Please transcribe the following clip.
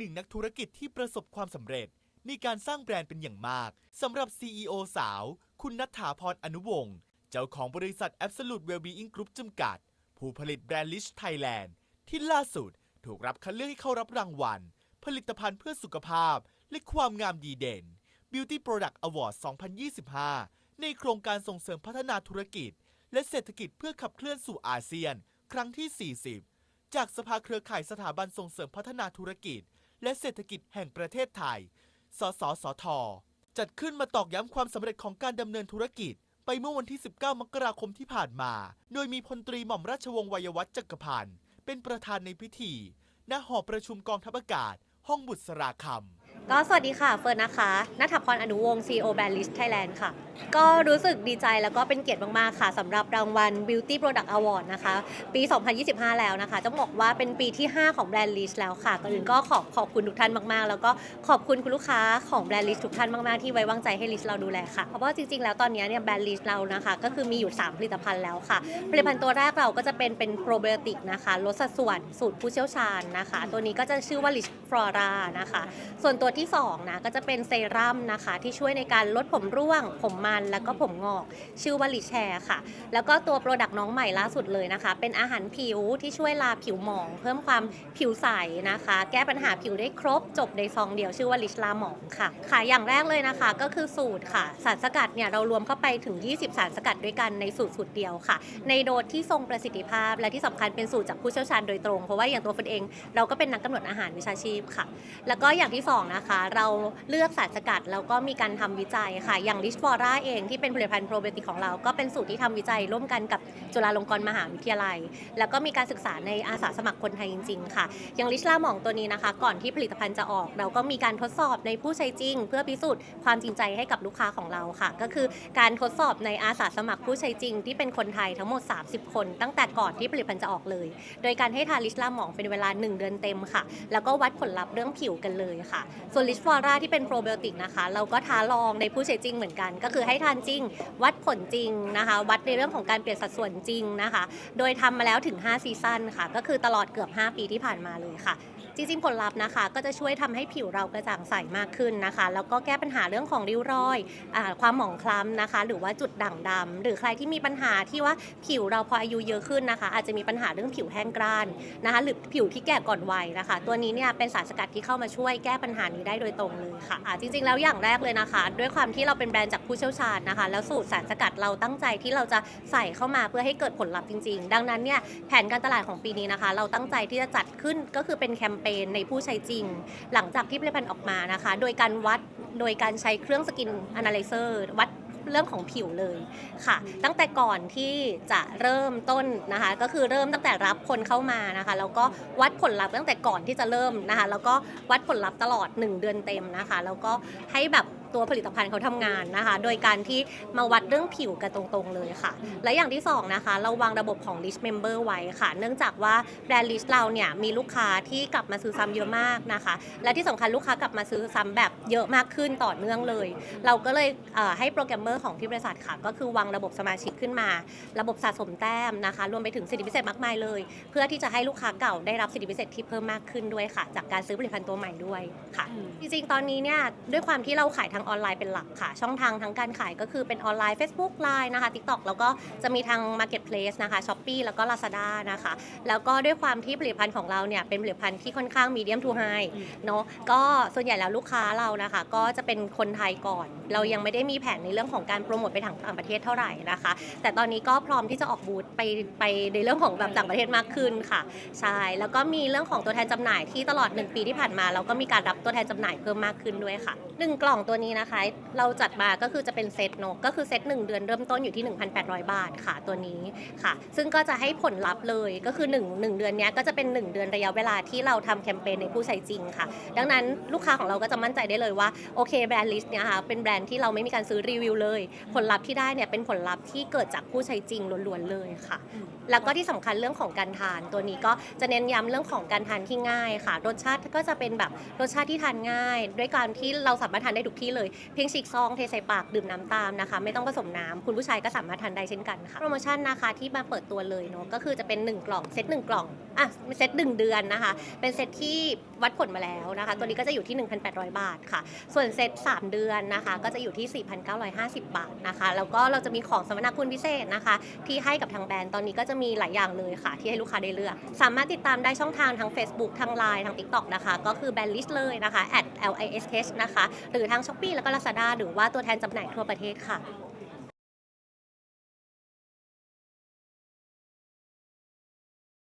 หนึ่งนักธุรกิจที่ประสบความสำเร็จ ในการสร้างแบรนด์เป็นอย่างมากสำหรับ CEO สาว คุณนัทธาพรอนุวงศ์เจ้าของบริษัท Absolute Wellbeing Group จำกัด ผู้ผลิตแบรนด์ Lish Thailand ที่ล่าสุดถูกรับคัดเลือกให้เข้ารับรางวัล ผลิตภัณฑ์เพื่อสุขภาพ และความงามดีเด่น Beauty Product Award 2025 ในโครงการส่งเสริมพัฒนาธุรกิจ และเศรษฐกิจเพื่อขับเคลื่อนสู่อาเซียน ครั้งที่ 40 จากสภาเครือข่ายสถาบันส่งเสริมพัฒนาธุรกิจ และเศรษฐกิจแห่งประเทศไทย สสสท จัดขึ้นมาตอกย้ำความสำเร็จของการดำเนินธุรกิจ ไปเมื่อวันที่ 19 มกราคมที่ผ่านมา โดยมีพลตรีหม่อมราชวงศ์วัยวัฒน์จักรพันธ์เป็นประธานในพิธีณหอประชุมกองทัพอากาศ ห้องบุษราคำก็สวัสดีค่ะ เฟิร์นนะคะนัทพรอนุวงศ์ CEO Brand List Thailand ค่ะ ก็รู้สึกดีใจแล้วก็เป็นเกียรติมาก ๆ ค่ะสำหรับรางวัล Beauty Product Award นะคะ ปี 2025 แล้วนะคะต้องบอกว่าเป็นปีที่ 5 ของ Brand List แล้วค่ะก่อนอื่นก็ขอบขอบคุณทุกท่านมาก ๆ แล้วก็ขอบคุณคุณลูกค้าของ Brand List ทุกท่านมาก ๆ ที่ไว้วางใจให้ List เราดูแลค่ะ เพราะว่าจริง ๆ แล้วตอนนี้เนี่ย Brand List เรานะคะก็คือมีอยู่ 3 ผลิตภัณฑ์แล้วค่ะ ผลิตภัณฑ์ตัวแรกเราก็จะเป็นเป็นโปรไบโอติกนะคะลดสัดส่วนสูตรผู้เชี่ยวชาญนะคะ ตัวนี้ก็จะชื่อว่า List Flora นะคะส่วนตัวที่2นะก็จะเป็นเซรั่มนะคะที่ช่วยในการลดผมร่วงผมมันแล้วก็ผมงอก ชื่อว่าลิแชร์ค่ะ แล้วก็ตัวโปรดักต์น้องใหม่ล่าสุดเลยนะคะ เป็นอาหารผิวที่ช่วยลาผิวหมอง เพิ่มความผิวใสนะคะ แก้ปัญหาผิวได้ครบจบในซองเดียวชื่อว่าลิชลาหมองค่ะค่ะอย่างแรกเลยนะคะ ก็คือสูตรค่ะ สารสกัดเนี่ยเรารวมเข้าไปถึง 20 สารสกัดด้วยกันในสูตรสูตรเดียวค่ะ ในโดสที่ทรงประสิทธิภาพ และที่สำคัญเป็นสูตรจากผู้เชี่ยวชาญโดยตรงเพราะว่าอย่างตัวฝนเองเราก็เป็นนักกำหนดอาหารวิชาชีพค่ะ แล้วก็อย่างที่สองนะคะ เราเลือกสารสกัดแล้วก็มีการทำวิจัยค่ะ อย่างลิชฟอร่าเองที่เป็นผลิตภัณฑ์โปรไบโอติกของเรา ก็เป็นสูตรที่ทำวิจัยร่วมกันกับจุฬาลงกรณ์มหาวิทยาลัย แล้วก็มีการศึกษาในอาสาสมัครคนไทยจริง ๆ ค่ะ อย่างลิชลาหมองตัวนี้นะคะ ก่อนที่ผลิตภัณฑ์จะออก เราก็มีการทดสอบในผู้ใช้จริง เพื่อพิสูจน์ความจริงใจให้กับลูกค้าของเราค่ะ ก็คือการทดสอบในอาสาสมัครผู้ใช้จริง ที่เป็นคนไทยทั้งหมด 30 คน ตั้งแต่ก่อนที่ผลิตภัณฑ์จะออกเลย โดยการให้ทานลิชลาหมองเป็นเวลา 1 เดือนเต็มค่ะ แล้วก็วัดผลลัพธ์เรื่องผิวกันเลยค่ะ ส่วนลิชฟอร่าที่เป็นโปรไบโอติกนะคะ เราก็ท้าลองในผู้ใช้จริงเหมือนกัน ก็คือให้ทานจริง วัดผลจริงนะคะ วัดในเรื่องของการเปลี่ยนสัดส่วนจริงนะคะ โดยทำมาแล้วถึง 5 ซีซั่นค่ะ ก็คือตลอดเกือบ 5 ปีที่ผ่านมาเลยค่ะ จริงๆผลลัพธ์นะคะ ก็จะช่วยทำให้ผิวเรากระจ่างใสมากขึ้นนะคะ แล้วก็แก้ปัญหาเรื่องของริ้วรอยอความหมองคล้ำนะคะ หรือว่าจุดด่างดำหรือใครที่มีปัญหาที่ว่าผิวเราพออายุเยอะขึ้นนะคะ อาจจะมีปัญหาเรื่องผิวแห้งกร้านนะคะ หรือผิวที่แก่ก่อนวัยนะคะ ตัวนี้เนี่ยเป็นสารสกัดที่เข้ามาช่วยแก้ปัญหานี้ได้โดยตรงเลยค่ะอ่าจริงๆแล้วอย่างแรกเลยนะคะ ด้วยความที่เราเป็นแบรนด์จากผู้เชี่ยวชาญนะคะ แล้วสูตรสารสกัดเราตั้งใจที่เราจะใส่เข้ามาเพื่อให้เกิดผลลัพธ์จริง ๆ ดังนั้นเนี่ยแผนการตลาดของปีนี้นะคะ เราตั้งใจที่จะจัดขึ้นก็คือเป็นแคมเปญในผู้ใช้จริง หลังจากที่ผลิตภัณฑ์ออกมานะคะ โดยการวัดโดยการใช้เครื่องสกินอนาลิเซอร์วัดเรื่องของผิวเลยค่ะ ตั้งแต่ก่อนที่จะเริ่มต้นนะคะ ก็คือเริ่มตั้งแต่รับคนเข้ามานะคะแล้วก็วัดผลลัพธ์ตั้งแต่ก่อนที่จะเริ่มนะคะ แล้วก็วัดผลลัพธ์ตลอด 1 เดือนเต็มนะคะ แล้วก็ให้แบบ ตัวผลิตภัณฑ์เขาทำงานนะคะ โดยการที่มาวัดเรื่องผิวกันตรงๆเลยค่ะ และอย่างที่สองนะคะเราวางระบบของ list member ไว้ค่ะ เนื่องจากว่าแบรนด์ list เราเนี่ยมีลูกค้าที่กลับมาซื้อซ้ำเยอะมากนะคะ และที่สำคัญลูกค้ากลับมาซื้อซ้ำแบบเยอะมากขึ้นต่อเนื่องเลย เราก็เลยเอ่อให้โปรแกรมเมอร์ของที่บริษัทค่ะ ก็คือวางระบบสมาชิกขึ้นมา ระบบสะสมแต้มนะคะ รวมไปถึงสิทธิพิเศษมากมายเลย เพื่อที่จะให้ลูกค้าเก่าได้รับสิทธิพิเศษที่เพิ่มมากขึ้นด้วยค่ะ จากการซื้อผลิตภัณฑ์ตัวใหม่ด้วยค่ะ จริงๆตอนนี้เนี่ยด้วยความที่เราขายทางออนไลน์เป็นหลักค่ะ ช่องทางทั้งการขายก็คือเป็นออนไลน์ Facebook Line นะคะ TikTok แล้วก็จะมีทาง Marketplace นะคะ Shopee แล้วก็ Lazada นะคะ แล้วก็ด้วยความที่ผลิตภัณฑ์ของเราเนี่ยเป็นผลิตภัณฑ์ที่ค่อนข้าง medium to high เนาะก็ส่วนใหญ่แล้วลูกค้าเรานะคะ ก็จะเป็นคนไทยก่อน เรายังไม่ได้มีแผนในเรื่องของการโปรโมทไปทางต่างประเทศเท่าไหร่นะคะ แต่ตอนนี้ก็พร้อมที่จะออกบูธไปไปในเรื่องของแบบต่างประเทศมากขึ้นค่ะใช่แล้วก็มีเรื่องของตัวแทนจำหน่ายที่ตลอด 1 ปีที่ผ่านมา เราก็มีการรับตัวแทนจำหน่ายเพิ่มมากขึ้นด้วยค่ะ1กล่องตัวนี้นะคะ เราจัดมาก็คือจะเป็นเซตเนอะก็คือเซต1 เดือนเริ่มต้นอยู่ที่ 1,800 บาทค่ะตัวนี้ค่ะ ซึ่งก็จะให้ผลลัพธ์เลยก็คือ 1 1 เดือนนี้ก็จะเป็น 1 เดือนระยะเวลาที่เราทำแคมเปญในผู้ใช้จริงค่ะ ดังนั้นลูกค้าของเราก็จะมั่นใจได้เลยว่าโอเคแบรนด์ลิสต์เนี่ยค่ะเป็นแบรนด์ที่เราไม่มีการซื้อรีวิวเลย ผลลัพธ์ที่ได้เนี่ยเป็นผลลัพธ์ที่เกิดจากผู้ใช้จริงล้วนๆเลยค่ะ แล้วก็ที่สำคัญเรื่องของการทาน ตัวนี้ก็จะเน้นย้ำเรื่องของการทานที่ง่ายค่ะ รสชาติก็จะเป็นแบบรสชาติที่ทานง่าย ด้วยการที่เราสามารถทานได้ทุกที่เลยเลย เพียงฉีกซองเทใส่ปากดื่มน้ำตามนะคะ ไม่ต้องผสมน้ำคุณผู้ชายก็สามารถทานได้เช่นกันค่ะโปรโมชั่นนะคะที่มาเปิดตัวเลยเนาะก็คือจะเป็น 1 กล่องเซต1 กล่องอะเซต1เดือนนะคะ เป็นเซตที่วัดผลมาแล้วนะคะ ตัวนี้ก็จะอยู่ที่ 1,800 บาทค่ะ ส่วนเซต3 เดือนนะคะ ก็จะอยู่ที่ 4,950 บาทนะคะ แล้วก็เราจะมีของสมนาคุณพิเศษนะคะ ที่ให้กับทางแบรนด์ตอนนี้ก็จะมีหลายอย่างเลยค่ะ ที่ให้ลูกค้าได้เลือก สามารถติดตามได้ช่องทางทั้ง Facebook ทาง Line ทาง TikTok นะคะ ก็คือแบรนด์ลิสต์เลยนะคะ at lish นะคะ หรือทาง Shopee แล้วก็ Lazada หรือว่าตัวแทนจำหน่ายทั่วประเทศค่ะ